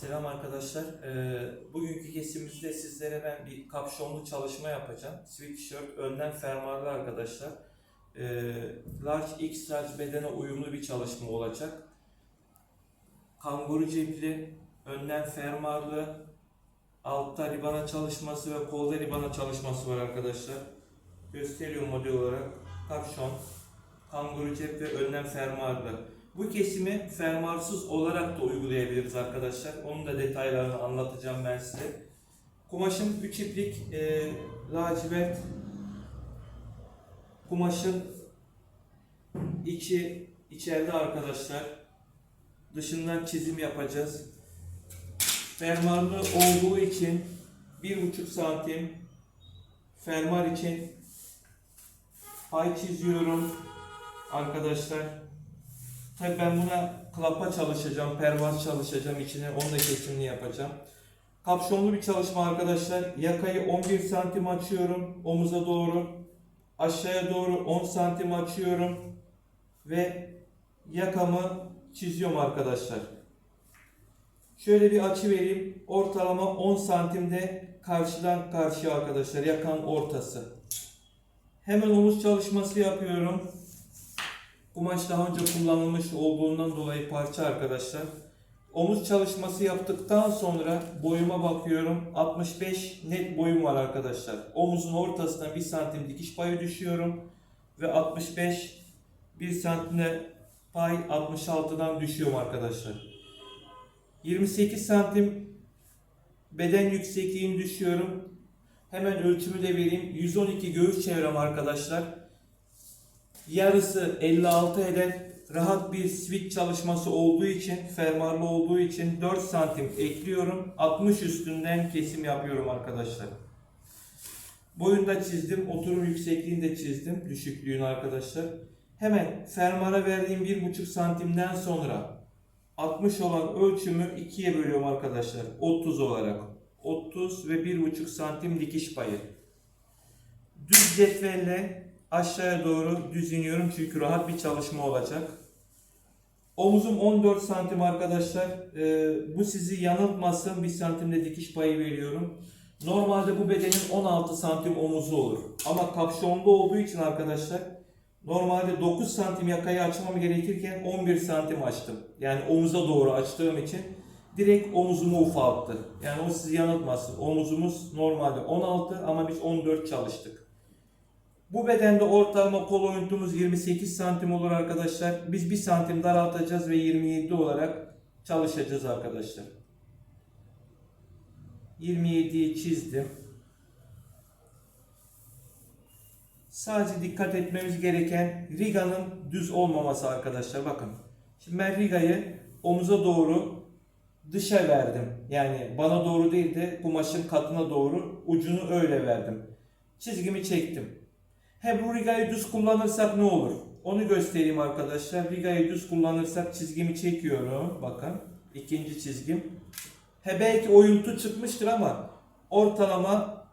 Selam arkadaşlar. Ee, bugünkü kesimimizde sizlere ben bir kapşonlu çalışma yapacağım. Sweatshirt önden fermuarlı arkadaşlar. Ee, large X large bedene uyumlu bir çalışma olacak. Kanguru cepli, önden fermuarlı, altta ribana çalışması ve kolda ribana çalışması var arkadaşlar. Gösteriyorum model olarak. Kapşon, kanguru cep ve önden fermuarlı. Bu kesimi fermuarsız olarak da uygulayabiliriz arkadaşlar. Onun da detaylarını anlatacağım ben size. Kumaşım 3 iplik e, lacivert. Kumaşın içi içeride arkadaşlar. Dışından çizim yapacağız. Fermuarlı olduğu için 1,5 santim fermuar için pay çiziyorum arkadaşlar. Tabii ben buna klapa çalışacağım, pervaz çalışacağım içine, onu da kesimini yapacağım. Kapşonlu bir çalışma arkadaşlar. Yakayı 11 santim açıyorum omuza doğru. Aşağıya doğru 10 santim açıyorum. Ve yakamı çiziyorum arkadaşlar. Şöyle bir açı vereyim. Ortalama 10 santimde karşıdan karşıya arkadaşlar. Yakan ortası. Hemen omuz çalışması yapıyorum. Kumaş daha önce kullanılmış olduğundan dolayı parça arkadaşlar. Omuz çalışması yaptıktan sonra boyuma bakıyorum. 65 net boyum var arkadaşlar. Omuzun ortasına 1 santim dikiş payı düşüyorum. Ve 65 1 santimle pay 66'dan düşüyorum arkadaşlar. 28 santim beden yüksekliğini düşüyorum. Hemen ölçümü de vereyim. 112 göğüs çevrem arkadaşlar yarısı 56 eden rahat bir switch çalışması olduğu için, fermuarlı olduğu için 4 santim ekliyorum. 60 üstünden kesim yapıyorum arkadaşlar. Boyunu da çizdim. Oturum yüksekliğini de çizdim. Düşüklüğünü arkadaşlar. Hemen fermuara verdiğim 1,5 santimden sonra 60 olan ölçümü 2'ye bölüyorum arkadaşlar. 30 olarak. 30 ve 1,5 santim dikiş payı. Düz cetvelle aşağıya doğru düz iniyorum çünkü rahat bir çalışma olacak. Omuzum 14 santim arkadaşlar. Ee, bu sizi yanıltmasın. 1 santimde dikiş payı veriyorum. Normalde bu bedenin 16 santim omuzu olur. Ama kapşonlu olduğu için arkadaşlar normalde 9 santim yakayı açmam gerekirken 11 santim açtım. Yani omuza doğru açtığım için direkt omuzumu ufalttı. Yani o sizi yanıltmasın. Omuzumuz normalde 16 ama biz 14 çalıştık. Bu bedende ortalama kol oyuntumuz 28 santim olur arkadaşlar. Biz 1 santim daraltacağız ve 27 olarak çalışacağız arkadaşlar. 27'yi çizdim. Sadece dikkat etmemiz gereken riganın düz olmaması arkadaşlar. Bakın. Şimdi ben rigayı omuza doğru dışa verdim. Yani bana doğru değil de kumaşın katına doğru ucunu öyle verdim. Çizgimi çektim. He bu rigayı düz kullanırsak ne olur? Onu göstereyim arkadaşlar. Rigayı düz kullanırsak çizgimi çekiyorum. Bakın. ikinci çizgim. He belki oyuntu çıkmıştır ama ortalama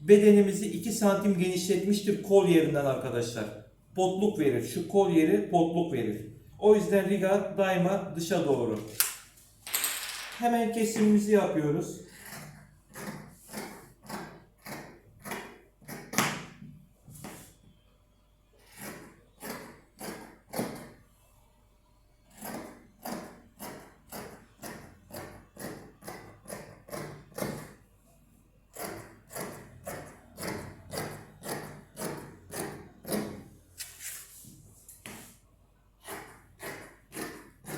bedenimizi 2 santim genişletmiştir kol yerinden arkadaşlar. Potluk verir. Şu kol yeri potluk verir. O yüzden riga daima dışa doğru. Hemen kesimimizi yapıyoruz.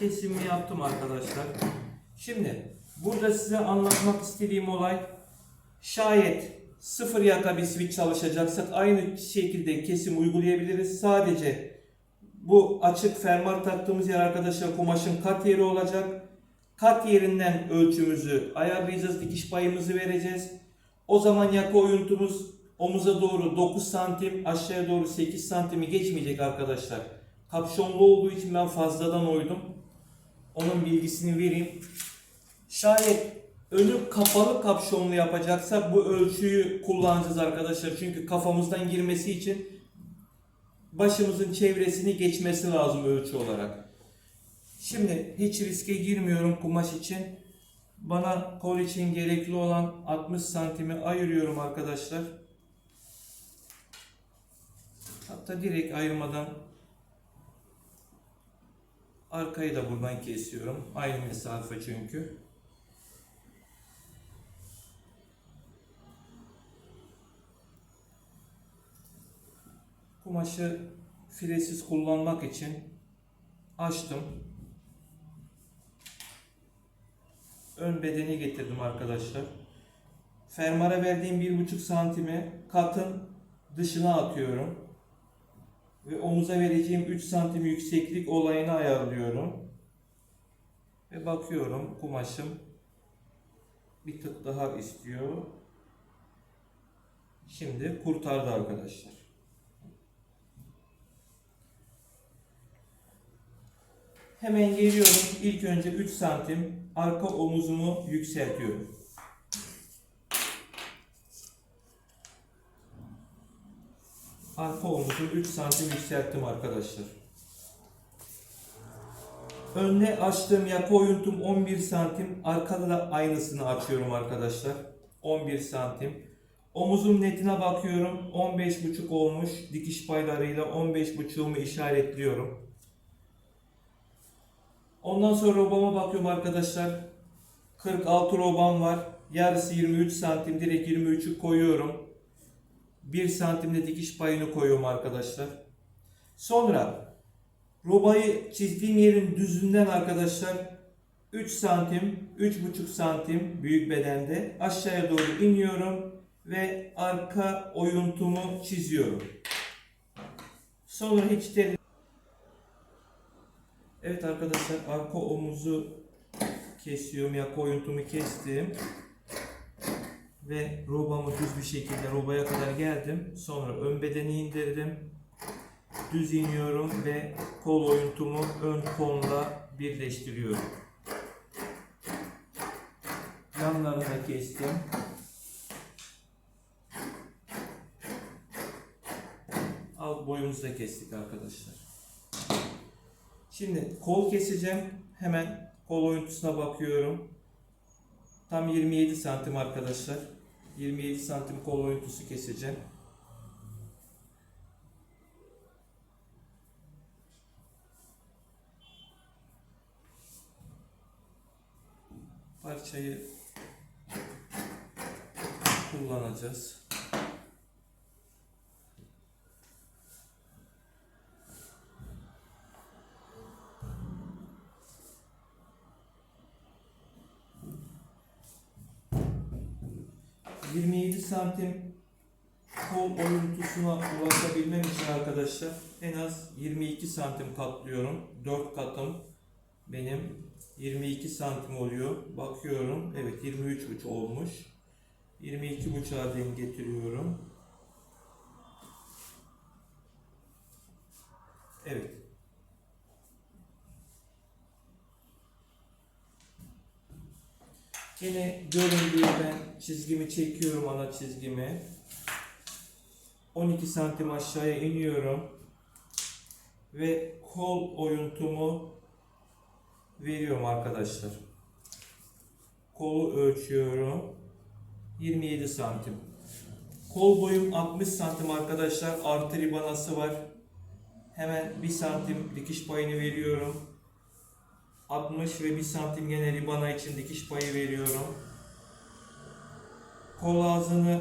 Kesimimi yaptım arkadaşlar. Şimdi burada size anlatmak istediğim olay şayet sıfır yaka bir switch çalışacaksak aynı şekilde kesim uygulayabiliriz. Sadece bu açık fermuar taktığımız yer arkadaşlar kumaşın kat yeri olacak. Kat yerinden ölçümüzü ayarlayacağız. Dikiş payımızı vereceğiz. O zaman yaka oyuntumuz omuza doğru 9 santim aşağıya doğru 8 santimi geçmeyecek arkadaşlar. Kapşonlu olduğu için ben fazladan oydum. Onun bilgisini vereyim. Şayet önü kapalı kapşonlu yapacaksa bu ölçüyü kullanacağız arkadaşlar. Çünkü kafamızdan girmesi için başımızın çevresini geçmesi lazım ölçü olarak. Şimdi hiç riske girmiyorum kumaş için. Bana kol için gerekli olan 60 santimi ayırıyorum arkadaşlar. Hatta direkt ayırmadan arkayı da buradan kesiyorum. Aynı mesafe çünkü. Kumaşı filesiz kullanmak için açtım. Ön bedeni getirdim arkadaşlar. Fermara verdiğim 1,5 santimi katın dışına atıyorum. Ve omuza vereceğim 3 santim yükseklik olayını ayarlıyorum. Ve bakıyorum kumaşım bir tık daha istiyor. Şimdi kurtardı arkadaşlar. Hemen geliyorum. İlk önce 3 santim arka omuzumu yükseltiyorum. Arka omuzu 3 santim yükselttim arkadaşlar. Önüne açtığım yaka oyuntum 11 santim. Arkada da aynısını açıyorum arkadaşlar. 11 santim. Omuzun netine bakıyorum. 15,5 olmuş. Dikiş paylarıyla 15,5'umu işaretliyorum. Ondan sonra robama bakıyorum arkadaşlar. 46 robam var. Yarısı 23 santim. Direkt 23'ü koyuyorum. 1 santimde dikiş payını koyuyorum arkadaşlar. Sonra robayı çizdiğim yerin düzünden arkadaşlar 3 santim, 3,5 santim büyük bedende aşağıya doğru iniyorum ve arka oyuntumu çiziyorum. Sonra hiç tel Evet arkadaşlar arka omuzu kesiyorum. Yaka oyuntumu kestim. Ve robamı düz bir şekilde robaya kadar geldim. Sonra ön bedeni indirdim. Düz iniyorum ve kol oyuntumu ön kolla birleştiriyorum. Yanlarını kestim. Alt boyumuzu da kestik arkadaşlar. Şimdi kol keseceğim. Hemen kol oyuntusuna bakıyorum. Tam 27 santim arkadaşlar. 27 santim kol oyuntusu keseceğim. Parçayı kullanacağız. ...27 santim kol oyuntusuna ulaşabilmem için arkadaşlar... ...en az 22 santim katlıyorum. 4 katım benim 22 santim oluyor. Bakıyorum. Evet 23,5 olmuş. 22,5'a denk getiriyorum. Evet. Yine göründüğü ben çizgimi çekiyorum ana çizgimi. 12 santim aşağıya iniyorum. Ve kol oyuntumu veriyorum arkadaşlar. Kolu ölçüyorum. 27 santim. Kol boyum 60 santim arkadaşlar. Artı ribanası var. Hemen 1 santim dikiş payını veriyorum. 60 ve 1 santim gene ribana için dikiş payı veriyorum. Kol ağzını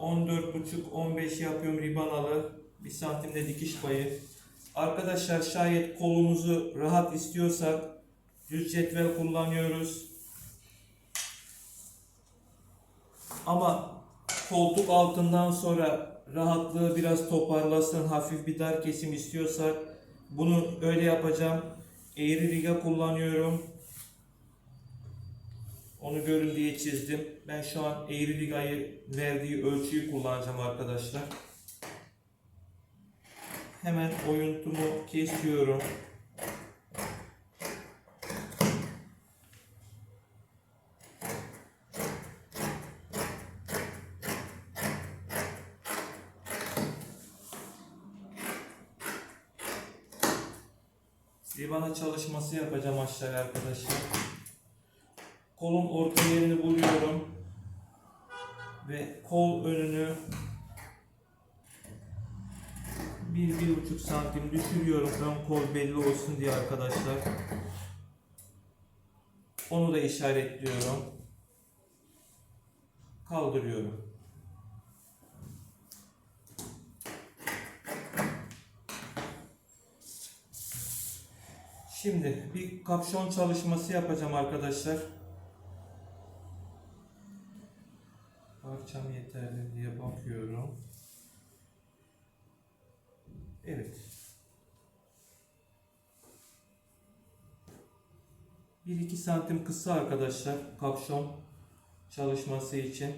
14,5-15 yapıyorum ribanalı. 1 santimde dikiş payı. Arkadaşlar şayet kolumuzu rahat istiyorsak düz cetvel kullanıyoruz. Ama koltuk altından sonra rahatlığı biraz toparlasın, hafif bir dar kesim istiyorsak bunu öyle yapacağım. Eğri riga kullanıyorum. Onu görün diye çizdim. Ben şu an eğri rigayı verdiği ölçüyü kullanacağım arkadaşlar. Hemen oyuntumu kesiyorum. Ribana çalışması yapacağım aşağıya arkadaşlar. Kolun orta yerini buluyorum. Ve kol önünü bir, bir buçuk santim düşürüyorum. Ön kol belli olsun diye arkadaşlar. Onu da işaretliyorum. Kaldırıyorum. Şimdi bir kapşon çalışması yapacağım arkadaşlar. Parçam yeterli diye bakıyorum. Evet. 1-2 santim kısa arkadaşlar kapşon çalışması için.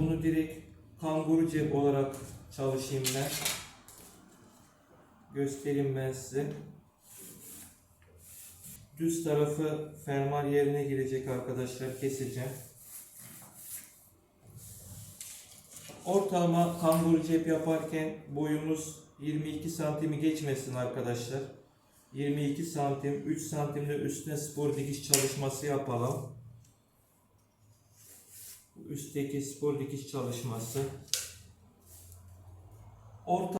Bunu direkt kanguru cep olarak çalışayım ben. Göstereyim ben size. Düz tarafı fermuar yerine girecek arkadaşlar. Keseceğim. Ortalama kanguru cep yaparken boyumuz 22 santimi geçmesin arkadaşlar. 22 santim, 3 santimde üstüne spor dikiş çalışması yapalım. Üstteki spor dikiş çalışması. Orta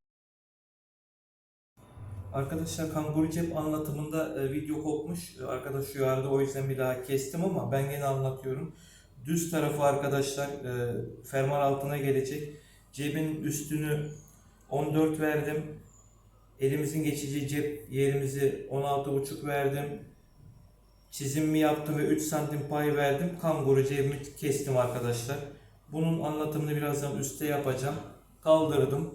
Arkadaşlar kanguru cep anlatımında e, video kopmuş. E, Arkadaş uyardı o yüzden bir daha kestim ama ben gene anlatıyorum. Düz tarafı arkadaşlar e, fermuar altına gelecek. Cebin üstünü 14 verdim. Elimizin geçeceği cep yerimizi 16,5 verdim. Çizimimi yaptım ve 3 santim pay verdim. Kanguru cebimi kestim arkadaşlar. Bunun anlatımını birazdan üstte yapacağım. Kaldırdım.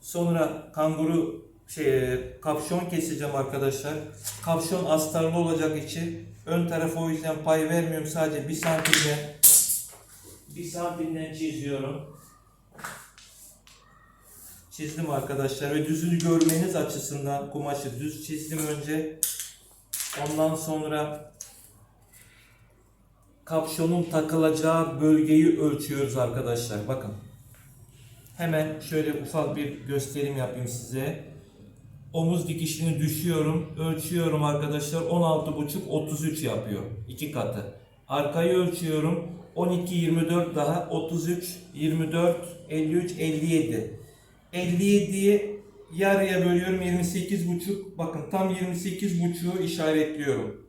Sonra kanguru şey kapşon keseceğim arkadaşlar. Kapşon astarlı olacak içi. Ön tarafa o yüzden pay vermiyorum. Sadece 1 santimle 1 santimden çiziyorum. Çizdim arkadaşlar ve düzünü görmeniz açısından kumaşı düz çizdim önce. Ondan sonra kapşonun takılacağı bölgeyi ölçüyoruz arkadaşlar. Bakın. Hemen şöyle ufak bir gösterim yapayım size. Omuz dikişini düşüyorum, ölçüyorum arkadaşlar. 16,5 33 yapıyor. iki katı. Arkayı ölçüyorum. 12 24 daha 33 24 53 57. 57'yi yarıya bölüyorum 28,5. Bakın tam 28,5'u işaretliyorum.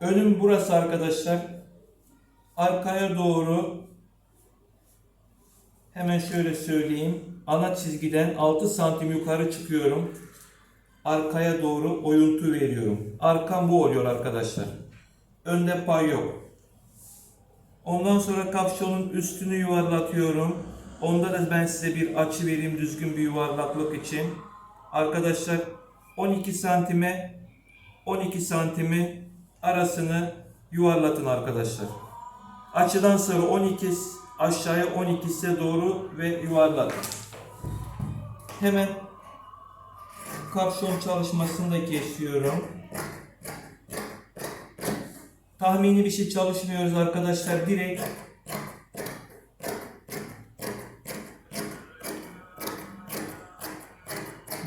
Önüm burası arkadaşlar. Arkaya doğru hemen şöyle söyleyeyim. Ana çizgiden 6 santim yukarı çıkıyorum. Arkaya doğru oyuntu veriyorum. Arkam bu oluyor arkadaşlar. Önde pay yok. Ondan sonra kapşonun üstünü yuvarlatıyorum. Onda da ben size bir açı vereyim düzgün bir yuvarlaklık için. Arkadaşlar 12 santime 12 santimi arasını yuvarlatın arkadaşlar. Açıdan sonra 12 aşağıya 12'se doğru ve yuvarlatın. Hemen kapşon çalışmasını da kesiyorum. Tahmini bir şey çalışmıyoruz arkadaşlar. Direkt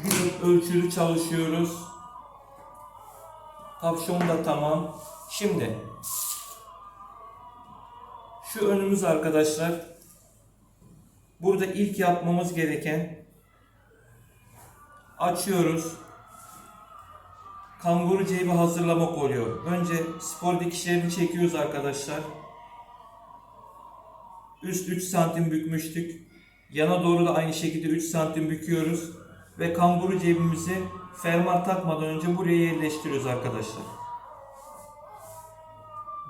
direkt ölçülü çalışıyoruz. Kapşon da tamam. Şimdi şu önümüz arkadaşlar. Burada ilk yapmamız gereken açıyoruz. Kanguru cebi hazırlamak oluyor. Önce spor dikişlerini çekiyoruz arkadaşlar. Üst 3 santim bükmüştük. Yana doğru da aynı şekilde 3 santim büküyoruz. Ve kanguru cebimizi fermuar takmadan önce buraya yerleştiriyoruz arkadaşlar.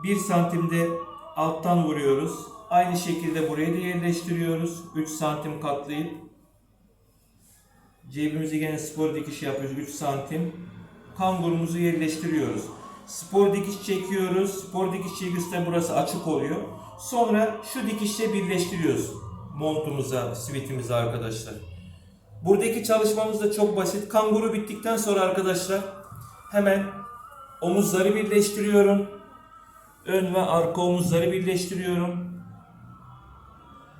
1 santimde alttan vuruyoruz. Aynı şekilde buraya da yerleştiriyoruz. 3 santim katlayıp cebimizi gene spor dikiş yapıyoruz 3 santim. Kangurumuzu yerleştiriyoruz. Spor dikiş çekiyoruz. Spor dikiş çekirse burası açık oluyor. Sonra şu dikişle birleştiriyoruz montumuza, sivitimize arkadaşlar. Buradaki çalışmamız da çok basit. Kanguru bittikten sonra arkadaşlar hemen omuzları birleştiriyorum. Ön ve arka omuzları birleştiriyorum.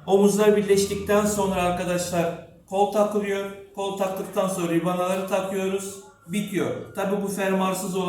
Omuzlar birleştikten sonra arkadaşlar kol takılıyor. Kol taktıktan sonra ribanaları takıyoruz bitiyor. Tabi bu fermuarsız olan